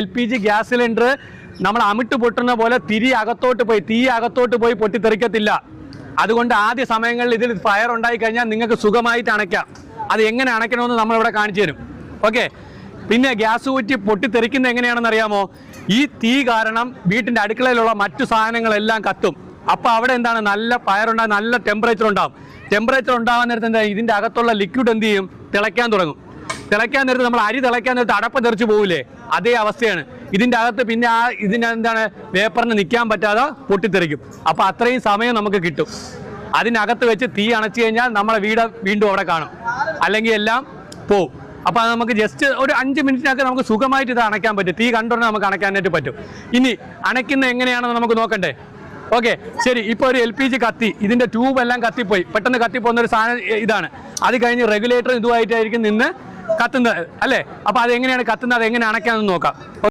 L P G gas cylinder നമ്മൾ അമിട്ട് പൊട്ടുന്ന പോലെ തിരി അകത്തോട്ട് പോയി തീ അകത്തോട്ട് പോയി പൊട്ടിത്തെറിക്കത്തില്ല. അതുകൊണ്ട് ആദ്യ സമയങ്ങളിൽ ഇതിൽ ഫയർ ഉണ്ടായി കഴിഞ്ഞാൽ നിങ്ങൾക്ക് സുഖമായിട്ട് അണയ്ക്കാം. അത് എങ്ങനെ അണയ്ക്കണമെന്ന് നമ്മളിവിടെ കാണിച്ചു തരും. ഓക്കെ പിന്നെ ഗ്യാസ് കുറ്റി പൊട്ടിത്തെറിക്കുന്നത് എങ്ങനെയാണെന്ന് അറിയാമോ? ഈ തീ കാരണം വീട്ടിന്റെ അടുക്കളയിലുള്ള മറ്റു സാധനങ്ങളെല്ലാം കത്തും. അപ്പോൾ അവിടെ എന്താണ്? നല്ല ഫയർ ഉണ്ടാകും നല്ല ടെമ്പറേച്ചർ ഉണ്ടാകും ടെമ്പറേച്ചർ ഉണ്ടാകാൻ നേരത്തെ എന്താ? ഇതിന്റെ അകത്തുള്ള ലിക്വിഡ് എന്ത് ചെയ്യും? തിളയ്ക്കാൻ തുടങ്ങും. തിളയ്ക്കാൻ നേരത്ത് നമ്മൾ അരി തിളയ്ക്കാൻ നേരത്ത് അടപ്പ് തെറിച്ച് പോകില്ലേ അതേ അവസ്ഥയാണ്. ഇതിന്റെ അകത്ത് പിന്നെ ആ ഇതിന് എന്താണ് വേപ്പറിന് നിൽക്കാൻ പറ്റാതെ പൊട്ടിത്തെറിക്കും. അപ്പൊ അത്രയും സമയം നമുക്ക് കിട്ടും. അതിനകത്ത് വെച്ച് തീ അണച്ചു കഴിഞ്ഞാൽ നമ്മളെ വീട് വീണ്ടും അവിടെ കാണും. അല്ലെങ്കിൽ എല്ലാം പോവും. അപ്പൊ അത് നമുക്ക് ജസ്റ്റ് ഒരു അഞ്ച് മിനിറ്റിനൊക്കെ നമുക്ക് സുഖമായിട്ട് ഇത് അണയ്ക്കാൻ പറ്റും. തീ കണ്ടുകൊണ്ട് നമുക്ക് അണയ്ക്കാനായിട്ട് പറ്റും. ഇനി അണയ്ക്കുന്ന എങ്ങനെയാണെന്ന് നമുക്ക് നോക്കണ്ടേ? ഓക്കെ ശരി. ഇപ്പോൾ ഒരു എൽ പി ജി കത്തി. ഇതിന്റെ ട്യൂബ് എല്ലാം കത്തിപ്പോയി. പെട്ടെന്ന് കത്തിപ്പോകുന്ന ഒരു സാധനം ഇതാണ്. അത് കഴിഞ്ഞ് റെഗുലേറ്റർ ഇതുമായിട്ടായിരിക്കും നിന്ന് കത്തുന്നത് അല്ലേ? അപ്പോൾ അത് എങ്ങനെയാണ് കത്തുന്നത് അത് എങ്ങനെ അണയ്ക്കാമെന്ന് നോക്കാം.